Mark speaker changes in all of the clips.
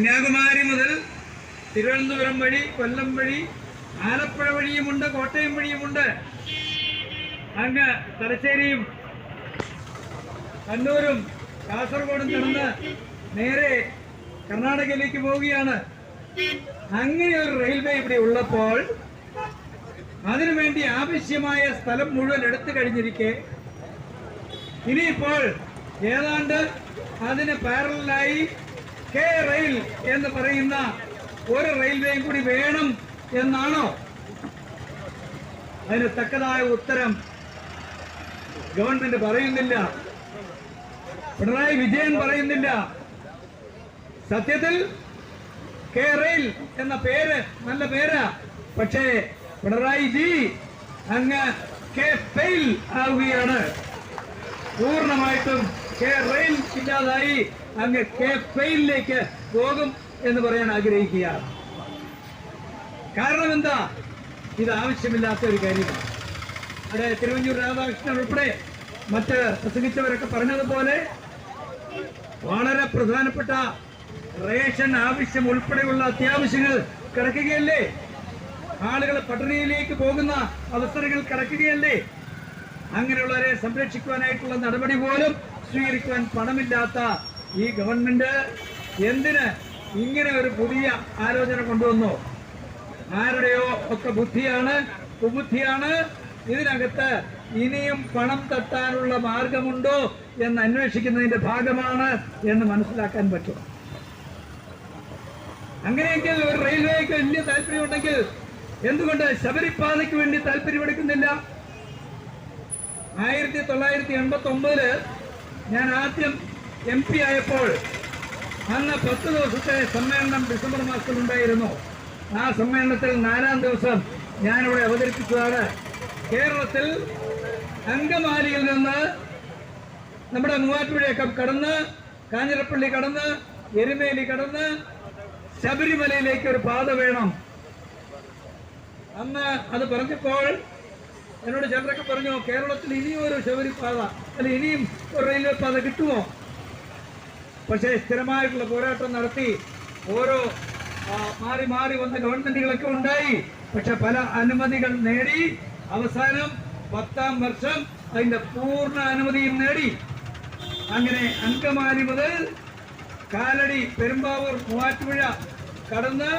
Speaker 1: കന്യാകുമാരി മുതൽ തിരുവനന്തപുരം വഴി കൊല്ലം വഴി ആലപ്പുഴ വഴിയുമുണ്ട് കോട്ടയം വഴിയുമുണ്ട്. അങ്ങ് തലശ്ശേരിയും കണ്ണൂരും കാസർഗോഡും കടന്ന് നേരെ കർണാടകയിലേക്ക് പോവുകയാണ്. അങ്ങനെ ഒരു റെയിൽവേ ഇവിടെ ഉള്ളപ്പോൾ അതിനുവേണ്ടി ആവശ്യമായ സ്ഥലം മുഴുവൻ എടുത്തു കഴിഞ്ഞിരിക്കെ. ഇനിയിപ്പോൾ ഏതാണ്ട് അതിന് പാരലായി കെ റെയിൽ എന്ന് പറയുന്ന ഒരു റെയിൽവേയും കൂടി വേണം എന്നാണോ? അതിന് തക്കതായ ഉത്തരം ഗവൺമെന്റ് പറയുന്നില്ല. പിണറായി വിജയൻ പറയുന്നില്ല. സത്യത്തിൽ കെ റെയിൽ എന്ന പേര് നല്ല പേരാ. പക്ഷേ പിണറായി ജി അങ്ങ് കെ ഫെയിൽ ആവുകയാണ്. പൂർണമായിട്ടും കെ റെയിൽ ഇല്ലാതായി. അങ്ങ് കെ പോകും എന്ന് പറയാൻ ആഗ്രഹിക്കുകയാണ്. കാരണം എന്താ ഇത് ആവശ്യമില്ലാത്ത ഒരു കാര്യമാണ്. അവിടെ തിരുവഞ്ചൂർ രാധാകൃഷ്ണൻ ഉൾപ്പെടെ മറ്റ് പ്രസംഗിച്ചവരൊക്കെ പറഞ്ഞതുപോലെ വളരെ പ്രധാനപ്പെട്ട റേഷൻ ആവശ്യം ഉൾപ്പെടെയുള്ള അത്യാവശ്യങ്ങൾ കിടക്കുകയല്ലേ? ആളുകൾ പട്ടിണിയിലേക്ക് പോകുന്ന അവസരങ്ങൾ കിടക്കുകയല്ലേ? അങ്ങനെയുള്ളവരെ സംരക്ഷിക്കുവാനായിട്ടുള്ള നടപടി പോലും സ്വീകരിക്കുവാൻ പണമില്ലാത്ത ഈ ഗവൺമെന്റ് എന്തിന് ഇങ്ങനെ ഒരു പുതിയ ആലോചന കൊണ്ടുവന്നു? ആരുടെയോ ഒക്കെ ബുദ്ധിയാണ് കുബുദ്ധിയാണ്? ഇതിനകത്ത് ഇനിയും പണം തട്ടാനുള്ള മാർഗമുണ്ടോ എന്ന് അന്വേഷിക്കുന്നതിന്റെ ഭാഗമാണ് എന്ന് മനസ്സിലാക്കാൻ പറ്റും. അങ്ങനെയെങ്കിൽ ഒരു റെയിൽവേക്ക് വലിയ താല്പര്യമുണ്ടെങ്കിൽ എന്തുകൊണ്ട് ശബരിപ്പാതയ്ക്ക് വേണ്ടി താല്പര്യമെടുക്കുന്നില്ല? ആയിരത്തി തൊള്ളായിരത്തി എൺപത്തി ഒമ്പതിൽ ഞാൻ ആദ്യം എം പി ആയപ്പോൾ അന്ന് പത്ത് ദിവസത്തെ സമ്മേളനം ഡിസംബർ മാസത്തിൽ ഉണ്ടായിരുന്നു. ആ സമ്മേളനത്തിൽ നാലാം ദിവസം ഞാനിവിടെ അവതരിപ്പിച്ചതാണ്. കേരളത്തിൽ അങ്കമാലിയിൽ നിന്ന് നമ്മുടെ മൂവാറ്റുപുഴയൊക്കെ കടന്ന് കാഞ്ഞിരപ്പള്ളി കടന്ന് എരുമേലി കടന്ന് ശബരിമലയിലേക്ക് ഒരു പാത വേണം. അന്ന് അത് പറഞ്ഞപ്പോൾ എന്നോട് ചിലരൊക്കെ പറഞ്ഞു കേരളത്തിൽ ഇനിയും ഒരു ശബരിപാത അല്ല ഇനിയും ഒരു റെയിൽവേ പാത കിട്ടുമോ? പക്ഷേ സ്ഥിരമായിട്ടുള്ള പോരാട്ടം നടത്തി ഓരോ മാറി മാറി വന്ന ഗവൺമെന്റുകളൊക്കെ ഉണ്ടായി. പക്ഷെ പല അനുമതികൾ നേടി. അവസാനം പത്താം വർഷം അതിന്റെ പൂർണ അനുമതിയും നേടി. അങ്ങനെ അങ്കമാലി മുതൽ കാലടി പെരുമ്പാവൂർ മൂവാറ്റുപുഴ കടന്ന്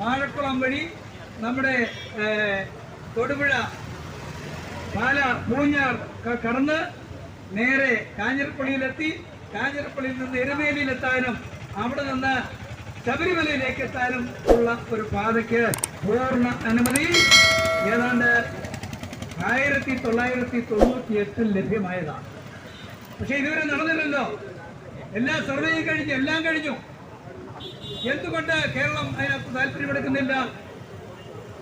Speaker 1: വാഴക്കുളം വഴി നമ്മുടെ തൊടുപുഴ പാല പൂഞ്ഞാർ കടന്ന് നേരെ കാഞ്ഞിരപ്പള്ളിയിലെത്തി. കാഞ്ഞിരപ്പള്ളിയിൽ നിന്ന് എരുമേലിയിലെത്താനും അവിടെ നിന്ന് ശബരിമലയിലേക്ക് എത്താനും ഉള്ള ഒരു പാതയ്ക്ക് പൂർണ അനുമതി. ഏതാണ്ട് ആയിരത്തി തൊള്ളായിരത്തി തൊണ്ണൂറ്റി എട്ടിൽ ലഭ്യമായതാണ്. പക്ഷെ ഇതുവരെ നടന്നില്ലല്ലോ. എല്ലാ സർവേയും കഴിഞ്ഞു എല്ലാം കഴിഞ്ഞു. എന്തുകൊണ്ട് കേരളം അതിനകത്ത് താല്പര്യമെടുക്കുന്നില്ല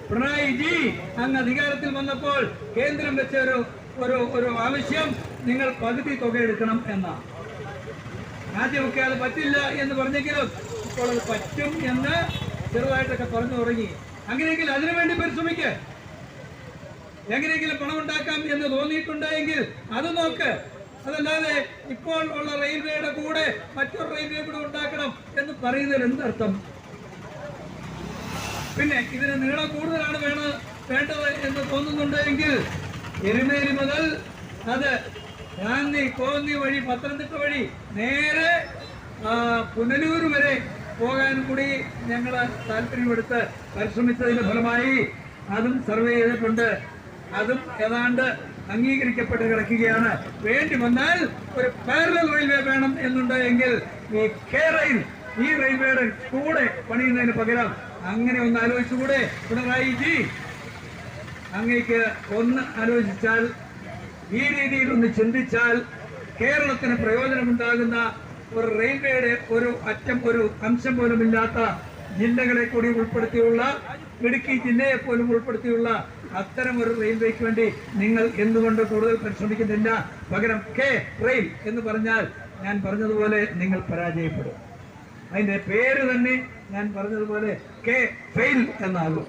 Speaker 1: പിണറായി ജി അങ്ങ് അധികാരത്തിൽ വന്നപ്പോൾ കേന്ദ്രം വെച്ച ഒരു ഒരു ആവശ്യം നിങ്ങൾ പകുതി തുക എടുക്കണം എന്നാണ്. ആദ്യമൊക്കെ അത് പറ്റില്ല എന്ന് പറഞ്ഞെങ്കിലും ഇപ്പോൾ അത് പറ്റും എന്ന് ചെറുതായിട്ടൊക്കെ പറഞ്ഞു തുടങ്ങി. അങ്ങനെയെങ്കിൽ അതിനുവേണ്ടി പരിശ്രമിക്ക്. എങ്ങനെയെങ്കിലും പണം ഉണ്ടാക്കാം എന്ന് തോന്നിയിട്ടുണ്ടെങ്കിൽ അത് നോക്ക്. അതല്ലാതെ ഇപ്പോൾ ഉള്ള റെയിൽവേയുടെ കൂടെ മറ്റൊരു റെയിൽവേ കൂടെ ഉണ്ടാക്കണം എന്ന് പറയുന്നതിൽ എന്തർത്ഥം പിന്നെ ഇതിന് നീളം കൂടുതലാണ് വേണ വേണ്ടത് എന്ന് തോന്നുന്നുണ്ടെങ്കിൽ എരുമേലി മുതൽ അത് ഗാന്ധി കോന്നി വഴി പത്തനംതിട്ട വഴി നേരെ പുനലൂർ വരെ പോകാൻ കൂടി ഞങ്ങൾ താല്പര്യമെടുത്ത് പരിശ്രമിച്ചതിന്റെ ഫലമായി അതും സർവേ ചെയ്തിട്ടുണ്ട്. അതും ഏതാണ്ട് അംഗീകരിക്കപ്പെട്ട് കിടക്കുകയാണ്. വേണ്ടി വന്നാൽ ഒരു പാരലൽ റെയിൽവേ വേണം എന്നുണ്ടെങ്കിൽ ഈ കെ റെയിൽ ഈ റെയിൽവേയുടെ കൂടെ പണിയുന്നതിന് പകരം അങ്ങനെ ഒന്ന് ആലോചിച്ചുകൂടെ? പിണറായി ജി അങ്ങേക്ക് ഒന്ന് ആലോചിച്ചാൽ ഈ രീതിയിൽ ഒന്ന് ചിന്തിച്ചാൽ കേരളത്തിന് പ്രയോജനമുണ്ടാകുന്ന ഒരു റെയിൽവേയുടെ ഒരു അറ്റം ഒരു അംശം പോലും ഇല്ലാത്ത ജില്ലകളെ കൂടി ഉൾപ്പെടുത്തിയുള്ള ഇടുക്കി ജില്ലയെ പോലും ഉൾപ്പെടുത്തിയുള്ള അത്തരം ഒരു റെയിൽവേക്ക് വേണ്ടി നിങ്ങൾ എന്തുകൊണ്ട് കൂടുതൽ പരിശ്രമിക്കുന്നില്ല? പകരം കെ റെയിൽ എന്ന് പറഞ്ഞാൽ ഞാൻ പറഞ്ഞതുപോലെ നിങ്ങൾ പരാജയപ്പെടും. അതിന്റെ പേര് തന്നെ ഞാൻ പറഞ്ഞതുപോലെ കെ ഫെയിൽ എന്നാകും.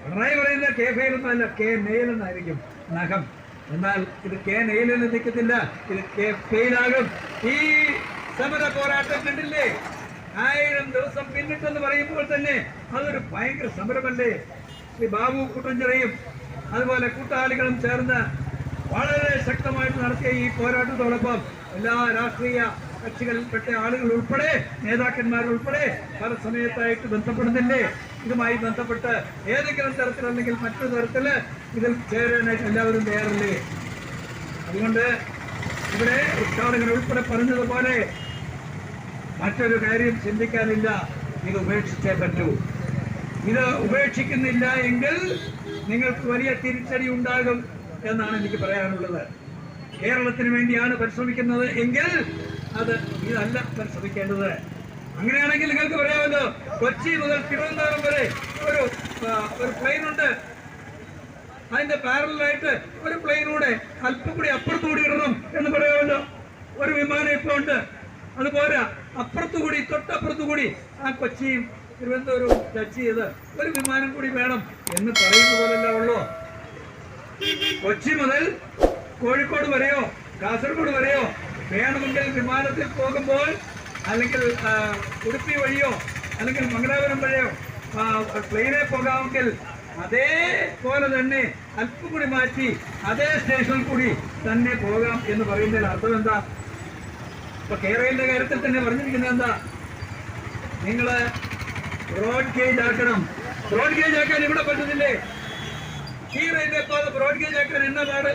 Speaker 1: പിണറായി പറയുന്ന കെ ഫെയിൽ എന്നല്ല കെ മെയിൽ എന്നായിരിക്കും നഖം. എന്നാൽ ഇത് കെ നെയിലിൽ നിൽക്കത്തില്ല. ഇത് കെ ഫെയിലാകും. ഈ സമര പോരാട്ടം കണ്ടില്ലേ? ആയിരം ദിവസം പിന്നിട്ടെന്ന് പറയുമ്പോൾ തന്നെ അതൊരു ഭയങ്കര സമരമല്ലേ? ശ്രീ ബാബു കുട്ടഞ്ചിറയും അതുപോലെ കൂട്ടാളികളും ചേർന്ന് വളരെ ശക്തമായിട്ട് നടത്തിയ ഈ പോരാട്ടത്തോടൊപ്പം എല്ലാ രാഷ്ട്രീയ കക്ഷികളിൽപ്പെട്ട ആളുകൾ ഉൾപ്പെടെ നേതാക്കന്മാർ ഉൾപ്പെടെ പല സമയത്തായിട്ട് ബന്ധപ്പെടുന്നില്ലേ? ഇതുമായി ബന്ധപ്പെട്ട് ഏതെങ്കിലും തരത്തിൽ അല്ലെങ്കിൽ മറ്റൊരു തരത്തിൽ ഇതിൽ ചേരാനായിട്ട് എല്ലാവരും തയ്യാറല്ലേ? അതുകൊണ്ട് ഇവിടെ ഉദ്ഘാടകർ ഉൾപ്പെടെ പറഞ്ഞതുപോലെ മറ്റൊരു കാര്യം ചിന്തിക്കാനില്ല. ഇത് ഉപേക്ഷിച്ചേ പറ്റൂ. ഇത് ഉപേക്ഷിക്കുന്നില്ല എങ്കിൽ നിങ്ങൾക്ക് വലിയ തിരിച്ചടി ഉണ്ടാകും എന്നാണ് എനിക്ക് പറയാനുള്ളത്. കേരളത്തിന് വേണ്ടിയാണ് പരിശ്രമിക്കുന്നത് എങ്കിൽ അത് ഇതല്ല പരിശ്രമിക്കേണ്ടത്. അങ്ങനെയാണെങ്കിൽ നിങ്ങൾക്ക് പറയാമല്ലോ കൊച്ചി മുതൽ തിരുവനന്തപുരം വരെ ഒരു ഒരു പ്ലെയിൻ ഉണ്ട്. അതിന്റെ പാരലായിട്ട് ഒരു പ്ലെയിനൂടെ അല്പം കൂടി അപ്പുറത്തുകൂടി ഇടണം എന്ന് പറയാമല്ലോ. ഒരു വിമാനം ഇപ്പോൾ ഉണ്ട്. അതുപോലെ അപ്പുറത്തുകൂടി തൊട്ടപ്പുറത്തുകൂടി ആ കൊച്ചിയും തിരുവനന്തപുരവും ടച്ച് ചെയ്ത് ഒരു വിമാനം കൂടി വേണം എന്ന് പറയുന്ന പോലല്ല ഉള്ളൂ. കൊച്ചി മുതൽ കോഴിക്കോട് വരെയോ കാസർഗോഡ് വരെയോ വേണമെങ്കിൽ വിമാനത്തിൽ പോകുമ്പോൾ അല്ലെങ്കിൽ ഉടുപ്പി വഴിയോ അല്ലെങ്കിൽ മംഗലാപുരം വഴിയോ പ്ലെയിനെ പോകാമെങ്കിൽ അതേപോലെ തന്നെ അല്പം കൂടി മാറ്റി അതേ സ്റ്റേഷനിൽ കൂടി തന്നെ പോകാം എന്ന് പറയുന്നതിന് അർത്ഥം എന്താ? ഇപ്പൊ കേരളത്തിന്റെ കാര്യത്തിൽ തന്നെ പറഞ്ഞിരിക്കുന്നത് എന്താ? നിങ്ങൾ റോഡ് ഗേജ് ആക്കണം. റോഡ് ഗേജ് ആക്കാൻ ഇവിടെ പറ്റുന്നില്ലേ ഈ റെയിൽവേ പാത ബ്രോഡ് ഗേജ് ആക്കാൻ എന്നാ പാട്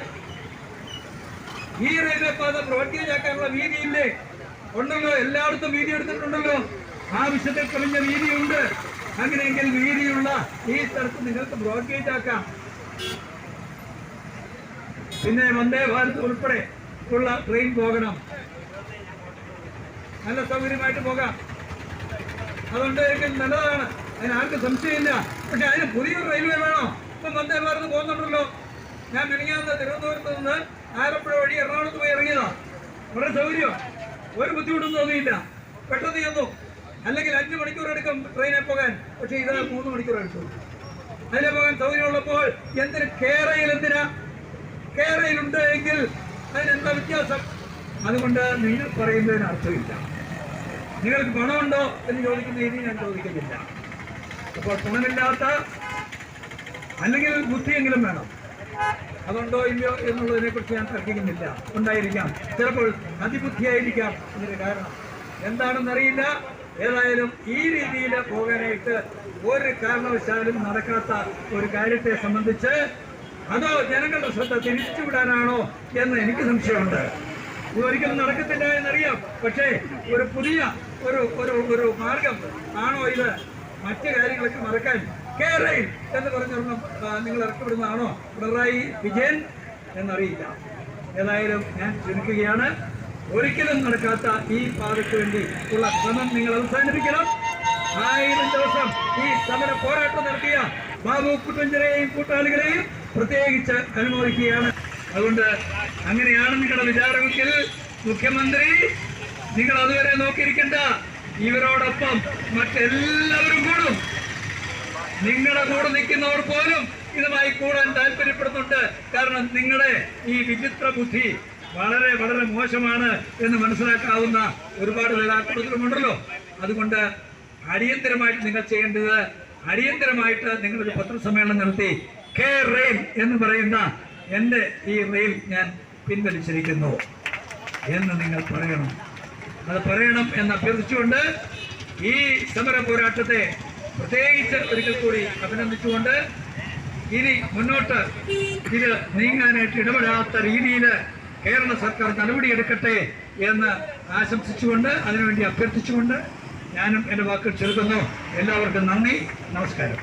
Speaker 1: ഈ റെയിൽവേ പാത ബ്രോഡ് ഗേജ് ആക്കാനുള്ള വീതിയില്ലേ? ഉണ്ടല്ലോ എല്ലായിടത്തും വീതി എടുത്തിട്ടുണ്ടല്ലോ. ആവശ്യത്തിൽ വീതി വീതിയുണ്ട്. അങ്ങനെയെങ്കിൽ വീതിയുള്ള ഈ സ്ഥലത്ത് നിങ്ങൾക്ക് ബ്രോക്കേറ്റ് ആക്കാം. പിന്നെ വന്ദേ ഭാരത് ഉൾപ്പെടെ ഉള്ള ട്രെയിൻ പോകണം. നല്ല സൗകര്യമായിട്ട് പോകാം. അതുകൊണ്ട് നല്ലതാണ്. അതിന് ആർക്കും സംശയമില്ല. പക്ഷെ അതിന് പുതിയൊരു റെയിൽവേ വേണോ. ഇപ്പം വന്ദേ ഭാരത് പോകുന്നുണ്ടല്ലോ. ഞാൻ മിനിങ്ങാന്ന് തിരുവനന്തപുരത്ത് നിന്ന് ആലപ്പുഴ വഴി എറണാകുളത്ത് പോയി ഇറങ്ങിയതാണ് വളരെ സൗകര്യം ഒരു ബുദ്ധിമുട്ടും തോന്നിയില്ല. പെട്ടെന്ന് ചെന്നു. അഞ്ച് മണിക്കൂർ എടുക്കും ട്രെയിനിൽ പോകാൻ. പക്ഷേ ഇത് മൂന്ന് മണിക്കൂർ എടുത്തു അതിലെ പോകാൻ സൗകര്യമുള്ളപ്പോൾ എന്തിന് കേരയിൽ എന്തിനാ? കേരയിലുണ്ട് എങ്കിൽ അതിനെന്താ വ്യത്യാസം? അതുകൊണ്ട് നിങ്ങൾ പറയുന്നതിന് അർത്ഥമില്ല. നിങ്ങൾക്ക് പണമുണ്ടോ എന്ന് ചോദിക്കുന്ന രീതി ഞാൻ ചോദിക്കുന്നില്ല. അപ്പോൾ പണമില്ലാത്ത അല്ലെങ്കിൽ ബുദ്ധിയെങ്കിലും വേണം. അതുണ്ടോ ഇല്ലയോ എന്നുള്ളതിനെ കുറിച്ച് ഞാൻ തർക്കിക്കുന്നില്ല. ഉണ്ടായിരിക്കാം. ചിലപ്പോൾ അതിബുദ്ധിയായിരിക്കാം. ഇതിന്റെ കാരണം. എന്താണെന്നറിയില്ല. ഏതായാലും ഈ രീതിയിൽ പോകാനായിട്ട് ഒരു കാരണവശാലും നടക്കാത്ത ഒരു കാര്യത്തെ സംബന്ധിച്ച് അതോ ജനങ്ങളുടെ ശ്രദ്ധ തിരിച്ചുവിടാനാണോ എന്ന് എനിക്ക് സംശയമുണ്ട്. ഇത് ഒരിക്കലും നടക്കത്തില്ല എന്നറിയാം. പക്ഷേ ഒരു പുതിയ ഒരു ഒരു ഒരു മാർഗം ആണോ ഇത്? മറ്റു കാര്യങ്ങളൊക്കെ മറക്കാൻ കേരളയിൽ എന്ന് പറഞ്ഞൊരെണ്ണം നിങ്ങൾ ഇറക്കപ്പെടുന്നതാണോ പിണറായി വിജയൻ എന്നറിയില്ല. ഏതായാലും ഞാൻ ക്ഷണിക്കുകയാണ്. ഒരിക്കലും നടക്കാത്ത ഈ പാതയ്ക്ക് വേണ്ടി ഉള്ള ശ്രമം നിങ്ങൾ അവസാനിപ്പിക്കണം. ആയിരം ദിവസം ഈ സമര പോരാട്ടം നടത്തിയ ബാബു കുട്ടഞ്ചരെയും കൂട്ടാളികളെയും പ്രത്യേകിച്ച് അനുമോദിക്കുകയാണ്. അതുകൊണ്ട് അങ്ങനെയാണ് നിങ്ങളുടെ വിചാരമെങ്കിൽ മുഖ്യമന്ത്രി നിങ്ങൾ അതുവരെ നോക്കിയിരിക്കണ്ട ഇവരോടൊപ്പം മറ്റെല്ലാവരും കൂടും. നിങ്ങളുടെ കൂടെ നിൽക്കുന്നവർ പോലും ഇതുമായി കൂടാൻ താല്പര്യപ്പെടുന്നുണ്ട്. കാരണം നിങ്ങളുടെ ഈ വിചിത്ര ബുദ്ധി വളരെ വളരെ മോശമാണ് എന്ന് മനസ്സിലാക്കാവുന്ന ഒരുപാട് പേര് അതുകൊണ്ട് അടിയന്തരമായിട്ട് നിങ്ങൾ ചെയ്യേണ്ടത് അടിയന്തരമായിട്ട് നിങ്ങളൊരു പത്രസമ്മേളനം നടത്തി കെ റെയിൽ എന്ന് പറയുന്ന എന്റെ ഈ റെയിൽ ഞാൻ പിൻവലിച്ചിരിക്കുന്നു എന്ന് നിങ്ങൾ പറയണം. അത് പറയണം എന്ന് അഭ്യർത്ഥിച്ചുകൊണ്ട് ഈ സമര പോരാട്ടത്തെ പ്രത്യേകിച്ച് ഒരിക്കൽ കൂടി അഭിനന്ദിച്ചുകൊണ്ട് ഇനി മുന്നോട്ട് ഇത് നീങ്ങാനായിട്ട് ഇടപെടാത്ത രീതിയിൽ കേരള സർക്കാർ നടപടിയെടുക്കട്ടെ എന്ന് ആശംസിച്ചുകൊണ്ട് അതിനുവേണ്ടി അഭ്യർത്ഥിച്ചുകൊണ്ട് ഞാനും എന്റെ വാക്കുകൾ ചെറുക്കുന്നു. എല്ലാവർക്കും നന്ദി നമസ്കാരം.